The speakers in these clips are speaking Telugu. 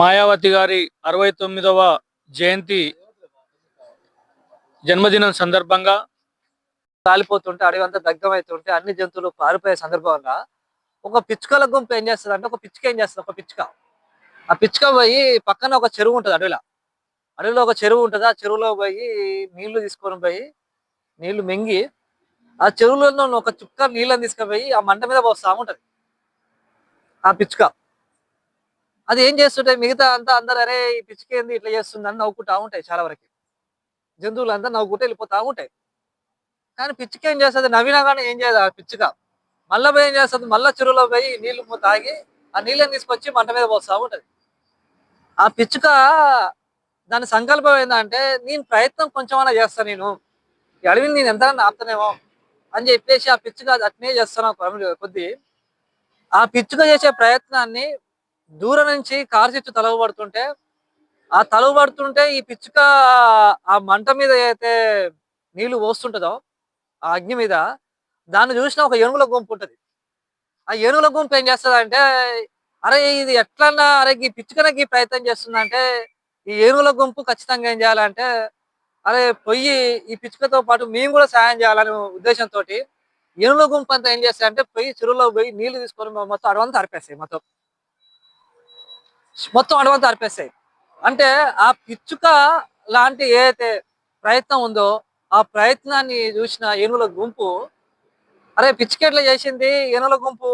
మాయావతి గారి అరవై తొమ్మిదవ జయంతి జన్మదినం సందర్భంగా కాలిపోతుంటే అడవి అంతా దగ్గమైతుంటే అన్ని జంతువులు పారిపోయే సందర్భంగా ఒక పిచ్చుకల గుంపు ఏం చేస్తుంది అంటే ఒక పిచ్చుక ఏం చేస్తుంది? ఒక పిచ్చుక. ఆ పిచ్చుక పోయి పక్కన ఒక చెరువు ఉంటుంది అడవిలో. అడవిలో ఒక చెరువు ఉంటుంది. ఆ చెరువులో పోయి నీళ్ళు తీసుకొని పోయి నీళ్ళు మింగి ఆ చెరువులో ఒక చుక్క నీళ్ళని తీసుకుపోయి ఆ మంట మీద పోస్తా ఉంటుంది. ఆ పిచ్చుక. అది ఏం చేస్తుంటే మిగతా అంతా అందరు అరే ఈ పిచ్చుక ఏంది ఇట్లా చేస్తుంది? అని నవ్వుకుంటా ఉంటాయి చాలా వరకు. జంతువులు అంతా నవ్వుకుంటే వెళ్ళిపోతా ఉంటాయి. కానీ పిచ్చుక ఏం చేస్తుంది? నవ్వినా కానీ ఏం చేయదు ఆ పిచ్చుక. మళ్ళీ పోయి ఏం చేస్తుంది? మళ్ళీ చెరువులో పోయి నీళ్ళు తాగి ఆ నీళ్ళని తీసుకొచ్చి మంట మీద పోస్తా ఉంటుంది. ఆ పిచ్చుక దాని సంకల్పం ఏంటంటే నేను ప్రయత్నం కొంచెమైనా చేస్తాను నేను. ఈ అడవిని నేను ఎంత ఆపుతానేమో అని చెప్పేసి ఆ పిచ్చుక అట్నే చేస్తాను కొద్ది. ఆ పిచ్చుక చేసే ప్రయత్నాన్ని దూరం నుంచి కారు చెట్టు తలవబడుతుంటే ఆ తలవబడుతుంటే ఈ పిచ్చుక ఆ మంట మీద అయితే నీళ్ళు పోస్తుంటుందో ఆ అగ్ని మీద దాన్ని చూసిన ఒక ఏనుగుల గుంపు ఉంటది. ఆ ఏనుగుల గుంపు ఏం చేస్తుంది అంటే అరే ఇది ఎట్లన్నా అరే ఈ పిచ్చుకనకి ప్రయత్నం చేస్తుందంటే ఈ ఏనుగుల గుంపు ఖచ్చితంగా ఏం చేయాలంటే అరే పొయ్యి ఈ పిచ్చుకతో పాటు మేము కూడా సాయం చేయాలనే ఉద్దేశంతో ఏనుగుల గుంపు అంతా ఏం చేస్తాయంటే పొయ్యి చెరువులో పోయి నీళ్ళు తీసుకొని మొత్తం అడవంతా అరిపేస్తాయి మొత్తం. మొత్తం అడవంతా అరిపేస్తాయి అంటే ఆ పిచ్చుక లాంటి ఏదైతే ప్రయత్నం ఉందో ఆ ప్రయత్నాన్ని చూసిన ఏనుగుల గుంపు అరే పిచ్చుక ఎట్లా చేసింది? ఏనుల గుంపు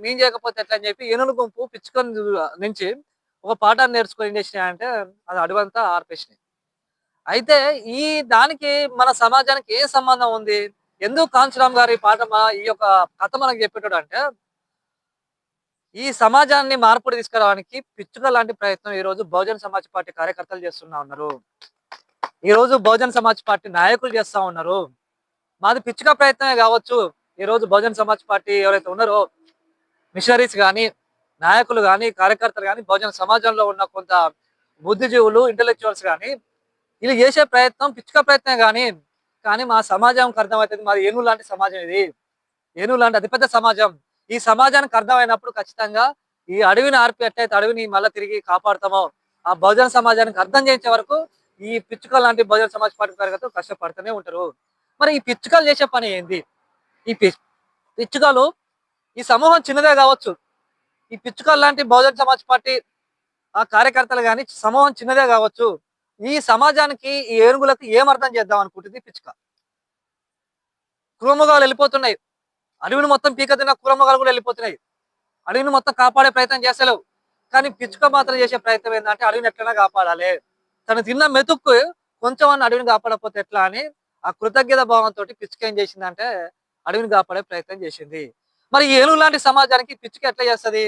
మేం చేయకపోతే ఎట్లా? అని చెప్పి ఏనుల గుంపు పిచ్చుక నుంచి ఒక పాఠాన్ని నేర్చుకొని ఏం చేసినాయంటే అది అడవంతా ఆర్పేసినాయి. అయితే ఈ దానికి మన సమాజానికి ఏ సంబంధం ఉంది? ఎందుకు కాంచరామ్ గారి పాట మన- ఈ యొక్క కథ మనకు చెప్పేటాడు అంటే ఈ సమాజాన్ని మార్పుడు తీసుకురావడానికి పిచ్చుక లాంటి ప్రయత్నం ఈ రోజు బహుజన్ సమాజ్ పార్టీ కార్యకర్తలు చేస్తున్నా ఉన్నారు. ఈ రోజు బహుజన్ సమాజ్ పార్టీ నాయకులు చేస్తా ఉన్నారు. మాది పిచ్చుక ప్రయత్నమే కావచ్చు. ఈ రోజు బహుజన్ సమాజ్ పార్టీ ఎవరైతే ఉన్నారో మిషనరీస్ కానీ నాయకులు కానీ కార్యకర్తలు కానీ బహుజన సమాజంలో ఉన్న కొంత బుద్ధిజీవులు ఇంటలెక్చువల్స్ కానీ వీళ్ళు చేసే ప్రయత్నం పిచ్చుక ప్రయత్నం కానీ కానీ మా సమాజంకి అర్థమవుతుంది. మాది ఏనుగు లాంటి సమాజం ఇది. ఏనుగు లాంటి అతిపెద్ద సమాజం. ఈ సమాజానికి అర్థమైనప్పుడు ఖచ్చితంగా ఈ అడవిని ఆర్పేటైతే అడవిని మళ్ళీ తిరిగి కాపాడుతామో ఆ బహుజన సమాజానికి అర్థం చేసే వరకు ఈ పిచ్చుక లాంటి బహుజన సమాజ పార్టీ కార్యకర్తలు కష్టపడుతూనే ఉంటారు. మరి ఈ పిచ్చుకలు చేసే పని ఏంది? ఈ పిచ్చుకలు ఈ సమూహం చిన్నదే కావచ్చు. ఈ పిచ్చుకలు లాంటి బహుజన సమాజ్ పార్టీ ఆ కార్యకర్తలు కానీ సమూహం చిన్నదే కావచ్చు. ఈ సమాజానికి ఈ ఏనుగులకు ఏం అర్థం చేద్దాం అనుకుంటుంది పిచ్చుక? క్రూమగాలు వెళ్ళిపోతున్నాయి. అడవిని మొత్తం పీక తిన్న క్రూమగాలు కూడా వెళ్ళిపోతున్నాయి. అడవిని మొత్తం కాపాడే ప్రయత్నం చేస్తలేవు. కానీ పిచ్చుక మాత్రం చేసే ప్రయత్నం ఏంటంటే అడవిని ఎట్లైనా కాపాడాలి. తను తిన్న మెతుక్కు కొంచెం అన్న అడవిని కాపాడకపోతే ఎట్లా అని ఆ కృతజ్ఞత భావంతో పిచ్చుక ఏం చేసిందంటే అడవిని కాపాడే ప్రయత్నం చేసింది. మరి ఈ ఏనుగు లాంటి సమాజానికి పిచ్చుక ఎట్లా చేస్తది?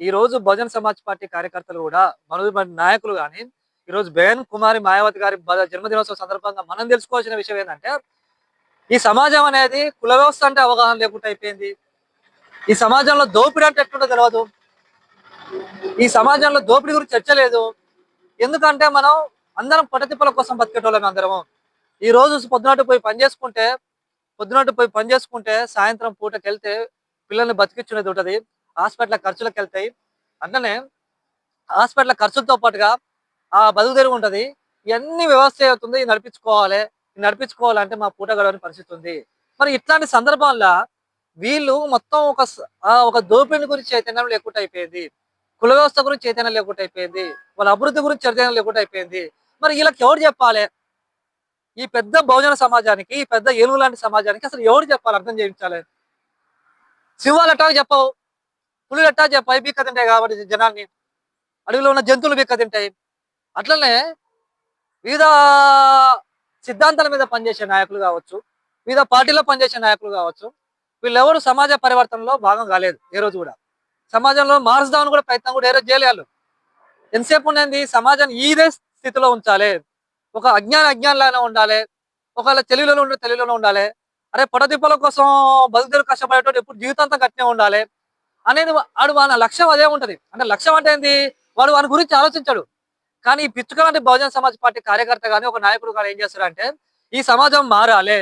ఈ రోజు బహుజన్ సమాజ్ పార్టీ కార్యకర్తలు కూడా మన నాయకులు కానీ ఈ రోజు బేన్ కుమారి మాయావతి గారి జన్మదినోత్సవం జన్మదినోత్సవ సందర్భంగా మనం తెలుసుకోవాల్సిన విషయం ఏంటంటే ఈ సమాజం అనేది కుల వ్యవస్థ అంటే అవగాహన లేకుండా అయిపోయింది. ఈ సమాజంలో దోపిడీ అంటే ఎట్లుంటో తెలియదు ఈ సమాజంలో దోపిడీ గురించి చర్చ లేదు. ఎందుకంటే మనం అందరం పొటతిప్పల కోసం బతికేటోళ్ళం అందరము. ఈ రోజు పొద్దునట్టు పోయి పని చేసుకుంటే పొద్దునట్టు పోయి పని చేసుకుంటే సాయంత్రం పూటకి వెళ్తే పిల్లల్ని బతికించునేది ఉంటుంది. హాస్పిటల్ ఖర్చులకు వెళ్తాయి. అట్లనే హాస్పిటల్ ఖర్చులతో పాటుగా ఆ బతుకు తెరుగు ఉంటది. ఇవన్నీ వ్యవస్థ అవుతుంది నడిపించుకోవాలి. నడిపించుకోవాలంటే మా పూట గడవని పరిస్థితి ఉంది. మరి ఇట్లాంటి సందర్భంలో వీళ్ళు మొత్తం ఒక ఒక దోపిడీ గురించి చైతన్యం లేకుండా అయిపోయింది. కుల వ్యవస్థ గురించి చైతన్యం లేకుండా అయిపోయింది. వాళ్ళ అభివృద్ధి గురించి చైతన్యం లేకుండా అయిపోయింది. మరి వీళ్ళకి ఎవరు చెప్పాలి? ఈ పెద్ద బహుజన సమాజానికి ఈ పెద్ద ఏనుగు లాంటి సమాజానికి అసలు ఎవరు చెప్పాలి? అర్థం చేయించాలి. సింహాలు ఎట్టా చెప్పవు. పులులట్టా చెప్పాయి బీక్క తింటాయి కాబట్టి జనాన్ని. అడవిలో ఉన్న జంతువులు బీక్క తింటాయి. అట్లనే వివిధ సిద్ధాంతాల మీద పనిచేసే నాయకులు కావచ్చు వివిధ పార్టీలో పనిచేసే నాయకులు కావచ్చు వీళ్ళెవరు సమాజ పరివర్తనలో భాగం కాలేదు ఏ రోజు కూడా. సమాజంలో మార్చుదామని కూడా ప్రయత్నం కూడా ఏ రోజు చేయలేదు ఎంతసేపు ఉండేది సమాజాన్ని ఇదే స్థితిలో ఉంచాలి. ఒక అజ్ఞాన అజ్ఞానంలానే ఉండాలి. ఒకవేళ తెలుగులో ఉండే తెలుగులోనే ఉండాలి. అరే పొడదిప్పల కోసం బతుకుదేరు కష్టపడేటోడు ఎప్పుడు జీవితాంతం కట్టినే ఉండాలి. అనేది వాడు వాళ్ళ లక్ష్యం అదే ఉంటది. అంటే లక్ష్యం అంటే ఏంది? వాడు వాని గురించి ఆలోచించాడు. కానీ ఈ పిచ్చుక లాంటి బహుజన సమాజ్ పార్టీ కార్యకర్త కానీ ఒక నాయకుడు కానీ ఏం చేస్తారంటే ఈ సమాజం మారాలి.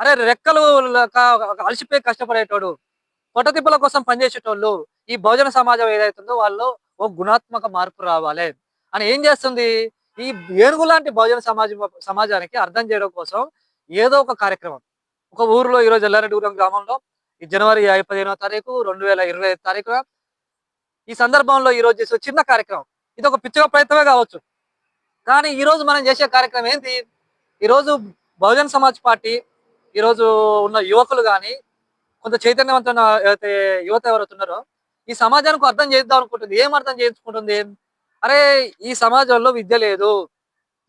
అరే రెక్కలు అలసిపోయి కష్టపడేటోడు పొట్టతిప్పల కోసం పనిచేసేటోళ్ళు ఈ బహుజన సమాజం ఏదైతుందో వాళ్ళు ఓ గుణాత్మక మార్పు రావాలి. అని ఏం చేస్తుంది? ఈ ఏనుగు లాంటి బహుజన సమాజం సమాజానికి అర్థం చేయడం కోసం ఏదో ఒక కార్యక్రమం. ఒక ఊరిలో ఈరోజు ఎల్లారెడ్డిగూడెం గ్రామంలో ఈ జనవరి ఐ- పదిహేనవ తారీఖు రెండు వేల ఇరవై ఐదు తారీఖున ఈ సందర్భంలో ఈ రోజు చేసే చిన్న కార్యక్రమం. ఇది ఒక పిచ్చక ప్రయత్నమే కావచ్చు. కానీ ఈ రోజు మనం చేసే కార్యక్రమం ఏంటి? ఈరోజు బహుజన్ సమాజ్ పార్టీ ఈరోజు ఉన్న యువకులు కానీ కొంత చైతన్యవంతమైన ఏదైతే యువత ఎవరైతే ఈ సమాజానికి అర్థం చేద్దాం అనుకుంటుంది. ఏం అర్థం చేయించుకుంటుంది? అరే ఈ సమాజంలో విద్య లేదు.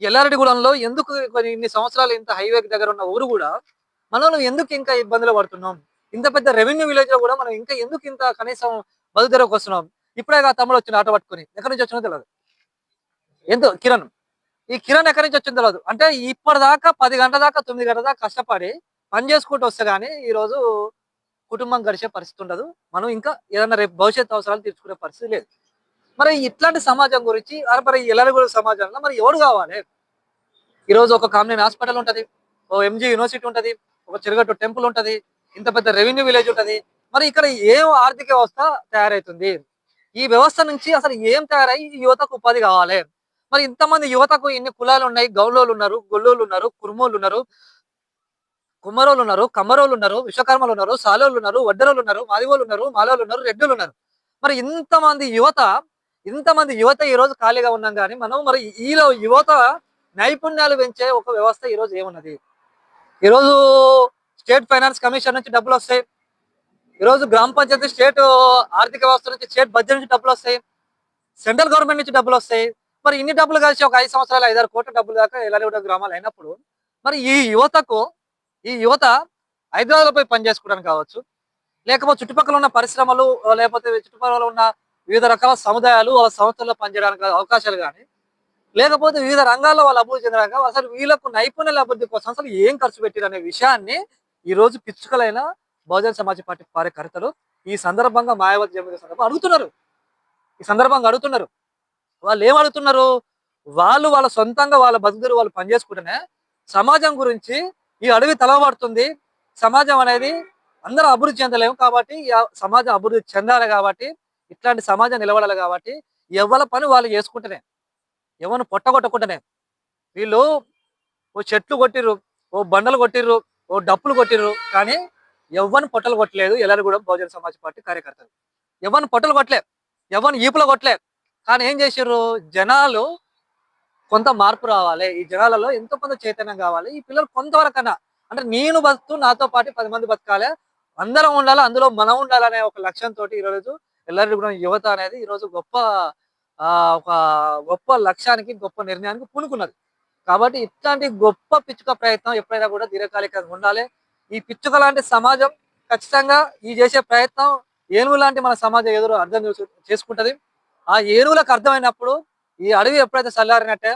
ఎల్లారెడ్డిగూడెంలో ఎందుకు ఇన్ని సంవత్సరాలు ఇంత హైవే దగ్గర ఉన్న ఊరు కూడా మనం ఎందుకు ఇంకా ఇబ్బందులు పడుతున్నాం? ఇంత పెద్ద రెవెన్యూ విలేజ్లో కూడా మనం ఇంకా ఎందుకు ఇంత కనీసం బతుదరకు వస్తున్నాం ఇప్పుడే ఆ తమ్ముడు వచ్చిన ఆట పట్టుకుని. ఎక్కడి నుంచి వచ్చినో తెలియదు ఎంతో కిరణ్. ఈ కిరణ్ ఎక్కడి నుంచి వచ్చిందో తెలియదు అంటే ఇప్పటిదాకా పది గంటల దాకా తొమ్మిది గంటల దాకా కష్టపడి పని చేసుకుంటూ వస్తే కానీ ఈ రోజు కుటుంబం గడిచే పరిస్థితి ఉండదు. మనం ఇంకా ఏదైనా రేపు భవిష్యత్ అవసరాలు తీర్చుకునే పరిస్థితి లేదు. మరి ఇట్లాంటి సమాజం గురించి అరే మరి ఎల్లరగూడ సమాజంలో మరి ఎవరు కావాలి? ఈ రోజు ఒక కామినేని హాస్పిటల్ ఉంటది ఓ ఎంజీ యూనివర్సిటీ ఉంటది ఒక చిరుగట్టు టెంపుల్ ఉంటది ఇంత పెద్ద రెవెన్యూ విలేజ్ ఉంటది. మరి ఇక్కడ ఏం ఆర్థిక వ్యవస్థ తయారైతుంది? ఈ వ్యవస్థ నుంచి అసలు ఏం తయారై ఈ యువతకు ఉపాధి కావాలి? మరి ఇంతమంది యువతకు ఇన్ని కులాలు ఉన్నాయి గౌలోలు ఉన్నారు గొల్లోళ్ళు ఉన్నారు కుర్మోళ్ళు ఉన్నారు కుమ్మరోళ్ళు ఉన్నారు కమ్మరోళ్ళు ఉన్నారు విశ్వకర్మలు ఉన్నారు సాలోళ్ళు ఉన్నారు వడ్డరోళ్ళు ఉన్నారు మాదిగోళ్ళు ఉన్నారు మాలోళ్ళు ఉన్నారు రెడ్డులు ఉన్నారు మరి ఇంతమంది యువత ఇంతమంది యువత ఈ రోజు ఖాళీగా ఉన్నాం కానీ మనం మరి ఈలో యువత నైపుణ్యాలు పెంచే ఒక వ్యవస్థ ఈ రోజు ఏమున్నది? ఈరోజు స్టేట్ ఫైనాన్స్ కమిషన్ నుంచి డబ్బులు వస్తాయి. ఈరోజు గ్రామ పంచాయతీ స్టేట్ ఆర్థిక వ్యవస్థ నుంచి స్టేట్ బడ్జెట్ నుంచి డబ్బులు వస్తాయి. సెంట్రల్ గవర్నమెంట్ నుంచి డబ్బులు వస్తాయి. మరి ఇన్ని డబ్బులు కలిసి ఒక ఐదు సంవత్సరాలు ఐదారు కోట్ల డబ్బులు దాకా ఎలాంటి గ్రామాలు అయినప్పుడు మరి ఈ యువతకు ఈ యువత హైదరాబాద్లో పోయి పని చేసుకోవడానికి కావచ్చు లేకపోతే చుట్టుపక్కల ఉన్న పరిశ్రమలు లేకపోతే చుట్టుపక్కల ఉన్న వివిధ రకాల సముదాయాలు వాళ్ళ సంస్థల్లో పనిచేయడానికి అవకాశాలు కానీ లేకపోతే వివిధ రంగాల్లో వాళ్ళు అభివృద్ధి చెందడానికి అసలు వీళ్ళకు నైపుణ్యాల అభివృద్ధి కోసం అసలు ఏం ఖర్చు పెట్టారు అనే విషయాన్ని ఈ రోజు పిచ్చుకలైన బహుజన సమాజ్ పార్టీ కార్యకర్తలు ఈ సందర్భంగా మాయావతి జమీద సందర్భంగా అడుగుతున్నారు. ఈ సందర్భంగా అడుగుతున్నారు. వాళ్ళు ఏం అడుగుతున్నారు? వాళ్ళు వాళ్ళ సొంతంగా వాళ్ళ బతుకులు వాళ్ళు పనిచేసుకుంటేనే సమాజం గురించి ఈ అడవి తలవబడుతుంది సమాజం అనేది అందరూ అభివృద్ధి చెందలేము కాబట్టి సమాజం అభివృద్ధి చెందాలి కాబట్టి ఇట్లాంటి సమాజం నిలబడాలి కాబట్టి ఎవరి పని వాళ్ళు చేసుకుంటేనే ఎవరిని పొట్టగొట్టకుండానే వీళ్ళు ఓ చెట్లు కొట్టిర్రు ఓ బండలు కొట్టిర్రు ఓ డప్పులు కొట్టిర్రు కానీ ఎవరిని పొట్టలు కొట్టలేదు ఎల్లరు కూడా బహుజన సమాజ్ పార్టీ కార్యకర్తలు. ఎవరిని పొట్టలు కొట్టలే ఎవరిని ఈపులు కొట్టలే. కానీ ఏం చేసిర్రు? జనాలు కొంత మార్పు రావాలి. ఈ జనాలలో ఎంతో కొంత చైతన్యం కావాలి. ఈ పిల్లలు కొంతవరకన్నా అంటే నేను బతుకు నాతో పాటు పది మంది బతకాలి. అందరం ఉండాలి? అందులో మనం ఉండాలనే ఒక లక్ష్యంతో ఈరోజు ఎల్లరి కూడా యువత అనేది ఈరోజు గొప్ప ఆ ఒక గొప్ప లక్ష్యానికి గొప్ప నిర్ణయానికి పూనుకున్నది. కాబట్టి ఇట్లాంటి గొప్ప పిచ్చుక ప్రయత్నం ఎప్పుడైనా కూడా దీర్ఘకాలికంగా ఉండాలి. ఈ పిచ్చుక లాంటి సమాజం ఖచ్చితంగా ఈ చేసే ప్రయత్నం ఏనుగు లాంటి మన సమాజం ఎదురు అర్థం చేసు- చేసుకుంటది. ఆ ఏనుగులకు అర్థమైనప్పుడు ఈ అడవి ఎప్పుడైతే చల్లారినట్టే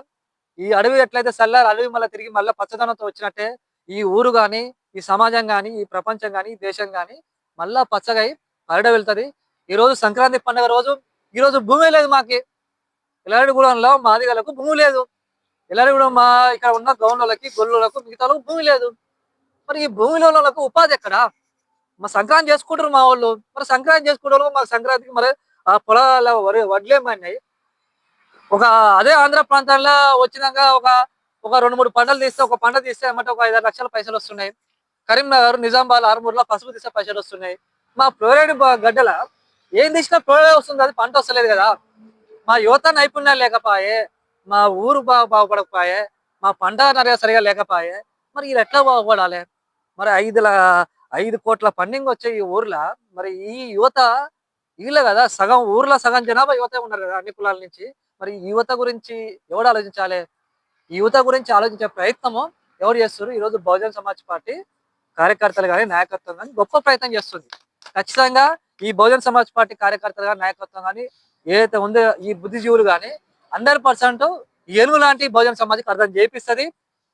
ఈ అడవి ఎట్లయితే చల్లారి అడవి మళ్ళీ తిరిగి మళ్ళీ పచ్చదనంతో వచ్చినట్టే ఈ ఊరు కానీ ఈ సమాజం గాని ఈ ప్రపంచం కానీ ఈ దేశం గాని మళ్ళా పచ్చగై పరడ వెళ్తది. ఈ రోజు సంక్రాంతి పండుగ రోజు ఈ రోజు భూమి లేదు మాకి. ఇలాడిగూడెంలో మాదిగలకు భూమి లేదు. ఇలాడిగూడెం మా ఇక్కడ ఉన్న గౌన్లకి గొల్లులకు మిగతా భూమి లేదు. మరి ఈ భూమిలో వాళ్ళకు ఉపాధి ఎక్కడ? మా సంక్రాంతి చేసుకుంటారు మా వాళ్ళు. మరి సంక్రాంతి చేసుకుంటారు వాళ్ళు మాకు సంక్రాంతికి మరి ఆ పొలాల వరి వడ్లేమన్నాయి ఒక అదే ఆంధ్ర ప్రాంతాల్లో వచ్చినాక ఒక ఒక రెండు మూడు పంటలు తీస్తే ఒక పంట తీస్తే అన్నమాట ఒక ఐదారు లక్షల పైసలు వస్తున్నాయి. కరీంనగర్ నిజామాబాద్ ఆరుమూరులో పసుపు తీస్తే పైసలు వస్తున్నాయి. మా ఫ్లోరైడ్ గడ్డల ఏం తీసినా ఫ్లోరైడ్ వస్తుంది అది పంట వస్తలేదు కదా. మా యువత నైపుణ్యాలు లేకపోయే మా ఊరు బాగా బాగుపడకపోయే మా పంట నరేగా సరిగా లేకపోయే మరి ఇది ఎట్లా బాగుపడాలి? మరి ఐదు ఐదు కోట్ల ఫండింగ్ వచ్చే ఈ ఊర్లో. మరి ఈ యువత వీళ్ళే కదా సగం ఊర్లో సగం జనాభా యువత ఉన్నారు కదా అన్ని కులాల నుంచి. మరి యువత గురించి ఎవడు ఆలోచించాలి? యువత గురించి ఆలోచించే ప్రయత్నము ఎవరు చేస్తారు ఈ రోజు బహుజన సమాజ్ పార్టీ కార్యకర్తలు కానీ నాయకత్వం కానీ గొప్ప ప్రయత్నం చేస్తుంది. ఖచ్చితంగా ఈ బహుజన సమాజ్ పార్టీ కార్యకర్తలు కానీ నాయకత్వం కానీ ఏదైతే ఉందో ఈ బుద్ధిజీవులు కానీ హండ్రెడ్ పర్సెంట్ ఏనుగు లాంటి బహుజన సమాజ్కి అర్థం చేపిస్తుంది.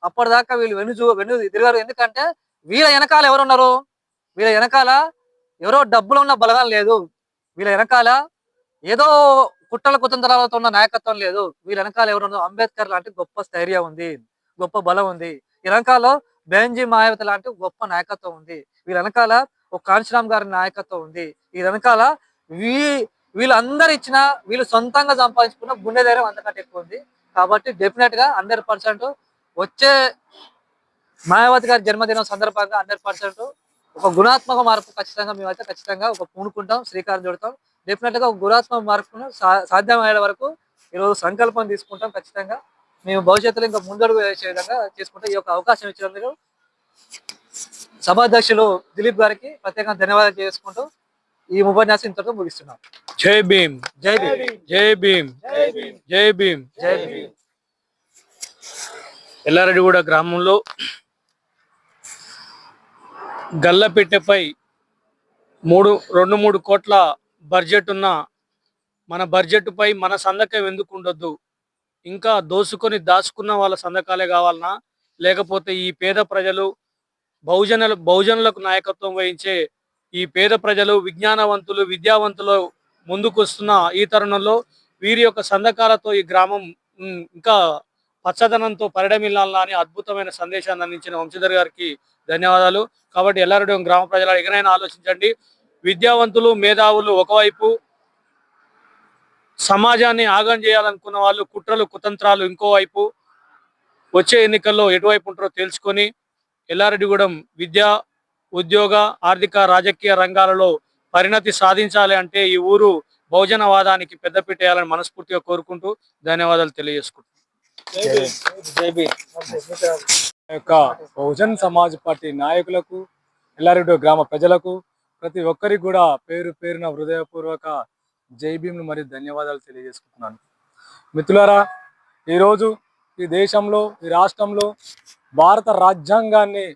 అప్పటిదాకా వీళ్ళు వెను చూ వెను తిరగారు ఎందుకంటే వీళ్ళ వెనకాల ఎవరు ఉన్నారు వీళ్ళ వెనకాల ఎవరో డబ్బులు ఉన్న బలగం లేదు. వీళ్ళ వెనకాల ఏదో కుట్రల కుతంత్రాలతో ఉన్న నాయకత్వం లేదు. వీళ్ళ వెనకాల ఎవరు ఉన్నారు అంబేద్కర్ లాంటి గొప్ప స్థైర్యం ఉంది. గొప్ప బలం ఉంది. ఈ వెనకాల బెంజీ మాయావతి లాంటి గొప్ప నాయకత్వం ఉంది. వీళ్ళ వెనకాల ఒక కాంశీరామ్ గారి నాయకత్వం ఉంది. ఈ వెనకాల వీ వీళ్ళందరూ ఇచ్చిన వీళ్ళు సొంతంగా సంపాదించుకున్న గుండె ధైర్యం అంతకంటే ఎక్కువ ఉంది. కాబట్టి డెఫినెట్గా హండ్రెడ్ పర్సెంట్ వచ్చే మాయావతి గారి జన్మదినం సందర్భంగా హండ్రెడ్ పర్సెంట్ ఒక గుణాత్మక మార్పు ఖచ్చితంగా మేమైతే ఖచ్చితంగా ఒక పూనుకుంటాం శ్రీకారం చుడతాం. డెఫినెట్గా ఒక గుణాత్మక మార్పును సాధ్యమయ్యే వరకు ఈరోజు సంకల్పం తీసుకుంటాం ఖచ్చితంగా. మేము భవిష్యత్తులో ఇంకా ముందడుగు వేసే విధంగా చేసుకుంటాం ఈ యొక్క అవకాశం ఇచ్చినందుకు సభాధ్యక్షులు దిలీప్ గారికి ప్రత్యేకంగా ధన్యవాదాలు చేసుకుంటూ ఈ ఉపన్యాసం ఇంతతో ముగిస్తున్నాం. జై భీమ్. జై భీమ్. జై భీమ్. జై భీమ్. జై భీమ్. ఎల్లారెడ్డిగూడ గ్రామంలో గల్లపెట్టెపై మూడు రెండు మూడు కోట్ల బడ్జెట్ ఉన్న మన బడ్జెట్పై మన సంతకం ఎందుకు ఉండొద్దు? ఇంకా దోసుకొని దాచుకున్న వాళ్ళ సంతకాలే కావాలన్నా లేకపోతే ఈ పేద ప్రజలు బహుజనులు బహుజనులకు నాయకత్వం వహించే ఈ పేద ప్రజలు విజ్ఞానవంతులు విద్యావంతులు ముందుకు వస్తున్న ఈ తరుణంలో వీరి యొక్క సంతకాలతో ఈ గ్రామం ఇంకా పచ్చదనంతో పరిడమిల్లాలని అని అద్భుతమైన సందేశాన్ని అందించిన వంశీధర్ గారికి ధన్యవాదాలు. కాబట్టి ఎల్లారెడ్డి గ్రామ ప్రజల ఎగనైనా ఆలోచించండి. విద్యావంతులు మేధావులు ఒకవైపు సమాజాన్ని ఆగం చేయాలనుకున్న వాళ్ళు కుట్రలు కుతంత్రాలు ఇంకోవైపు వచ్చే ఎన్నికల్లో ఎటువైపు ఉంటారో తెలుసుకొని ఎల్లారెడ్డిగూడెం విద్య ఉద్యోగ ఆర్థిక రాజకీయ రంగాలలో పరిణతి సాధించాలి అంటే ఈ ఊరు బహుజనవాదానికి పెద్దపీట వేయాలని మనస్ఫూర్తిగా కోరుకుంటూ ధన్యవాదాలు తెలియజేసుకుంటున్నాను. యొక్క బహుజన్ సమాజ్ పార్టీ నాయకులకు ఎల్లారెడ్డి గ్రామ ప్రజలకు ప్రతి ఒక్కరికి కూడా పేరు పేరున హృదయపూర్వక జై భీమ్ను మరియు ధన్యవాదాలు తెలియజేసుకుంటున్నాను. మిత్రులారా ఈరోజు ఈ దేశంలో ఈ రాష్ట్రంలో భారత రాజ్యాంగాన్ని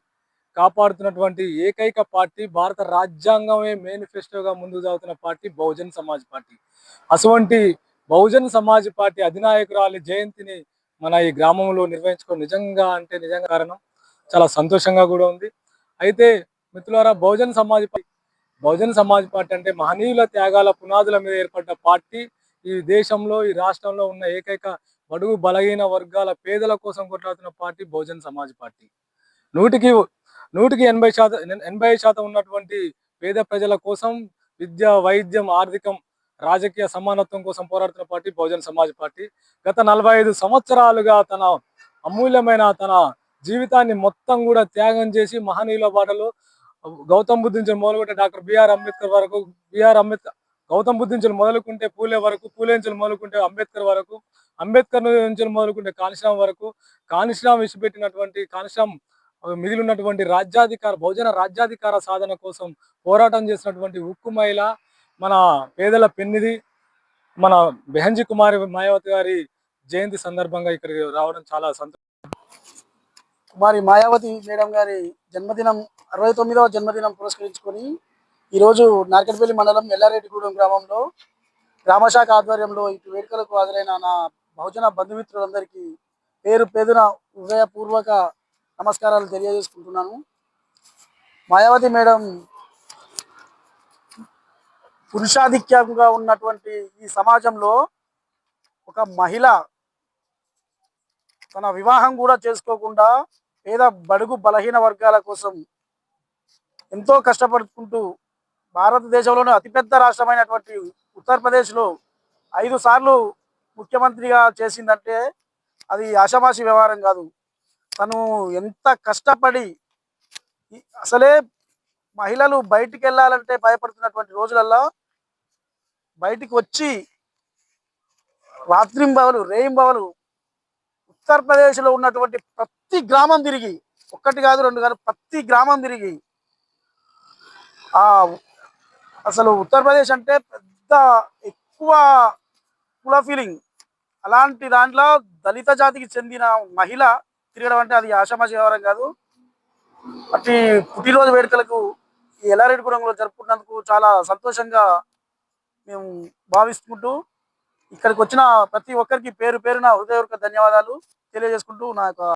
కాపాడుతున్నటువంటి ఏకైక పార్టీ భారత రాజ్యాంగమే మేనిఫెస్టోగా ముందుకు సాగుతున్న పార్టీ బహుజన్ సమాజ్ పార్టీ. అటువంటి బహుజన్ సమాజ్ పార్టీ అధినాయకురాలి జయంతిని మన ఈ గ్రామంలో నిర్వహించుకోవడం నిజంగా అంటే నిజంగా కారణం చాలా సంతోషంగా కూడా ఉంది. అయితే మిత్రులారా బహుజన్ సమాజ్ పార్టీ బహుజన్ సమాజ్ పార్టీ అంటే మహనీయుల త్యాగాల పునాదుల మీద ఏర్పడ్డ పార్టీ. ఈ దేశంలో ఈ రాష్ట్రంలో ఉన్న ఏకైక బడుగు బలహీన వర్గాల పేదల కోసం కొట్లాడుతున్న పార్టీ బహుజన్ సమాజ్ పార్టీ. నూటికి నూటికి ఎనభై శాతం ఎనభై శాతం ఉన్నటువంటి పేద ప్రజల కోసం విద్య వైద్యం ఆర్థికం రాజకీయ సమానత్వం కోసం పోరాడుతున్న పార్టీ బహుజన్ సమాజ్ పార్టీ. గత నలభై ఐదు సంవత్సరాలుగా తన అమూల్యమైన తన జీవితాన్ని మొత్తం కూడా త్యాగం చేసి మహనీయుల బాటలో గౌతమ్ బుద్ధ నుంచి మొదలుకుంటే డాక్టర్ బిఆర్ అంబేద్కర్ వరకు బిఆర్ అంబేద్కర్ గౌతమ్ బుద్ధ నుంచి మొదలుకుంటే పూలే వరకు పూలే నుంచి మొదలుకుంటే అంబేద్కర్ వరకు అంబేద్కర్ నుంచి మొదలుకుంటే కాళీశ్రామ్ వరకు కాళీశ్రామ్ విసిపెట్టినటువంటి కాళీశ్రామ్ మిగిలినటువంటి రాజ్యాధికార బహుజన రాజ్యాధికార సాధన కోసం పోరాటం చేసినటువంటి ఉక్కు మహిళ మన పేదల పెన్నిది మన బెహంజీ కుమారి మాయావతి గారి జయంతి సందర్భంగా ఇక్కడికి రావడం చాలా సంతోషం. కుమారి మాయావతి మేడం గారి జన్మదినం అరవై తొమ్మిదవ జన్మదినం పురస్కరించుకొని ఈరోజు నార్కెట్పల్లి మండలం ఎల్లారెడ్డిగూడెం గ్రామంలో గ్రామశాఖ ఆధ్వర్యంలో ఇటు వేడుకలకు హాజరైన నా బహుజన బంధుమిత్రులందరికీ పేరు పేరున హృదయపూర్వక నమస్కారాలు తెలియజేసుకుంటున్నాను. మాయావతి మేడం పురుషాధిక్యంగా ఉన్నటువంటి ఈ సమాజంలో ఒక మహిళ తన వివాహం కూడా చేసుకోకుండా పేద బడుగు బలహీన వర్గాల కోసం ఎంతో కష్టపడుకుంటూ భారతదేశంలోనే అతిపెద్ద రాష్ట్రమైనటువంటి ఉత్తరప్రదేశ్లో ఐదు సార్లు ముఖ్యమంత్రిగా చేసిందంటే అది ఆషామాషి వ్యవహారం కాదు. తను ఎంత కష్టపడి అసలే మహిళలు బయటికి వెళ్ళాలంటే భయపడుతున్నటువంటి రోజులల్లో బయటికి వచ్చి రాత్రింబవలు రేయింబవలు ఉత్తరప్రదేశ్లో ఉన్నటువంటి ప్రతి గ్రామం తిరిగి ఒక్కటి కాదు రెండు కాదు ప్రతి గ్రామం తిరిగి ఆ అసలు ఉత్తరప్రదేశ్ అంటే పెద్ద ఎక్కువ కుల ఫీలింగ్ అలాంటి దాంట్లో దళిత జాతికి చెందిన మహిళ తిరగడం అంటే అది ఆషామాషి కాదు. అట్టి పుట్టినరోజు వేడుకలకు ఈ రంగులో జరుపుకున్నందుకు చాలా సంతోషంగా మేము భావిస్తుంటూ ఇక్కడికి వచ్చిన ప్రతి ఒక్కరికి పేరు పేరున హృదయపూర్వక ధన్యవాదాలు. తెలియజేసుకుంటూ నా యొక్క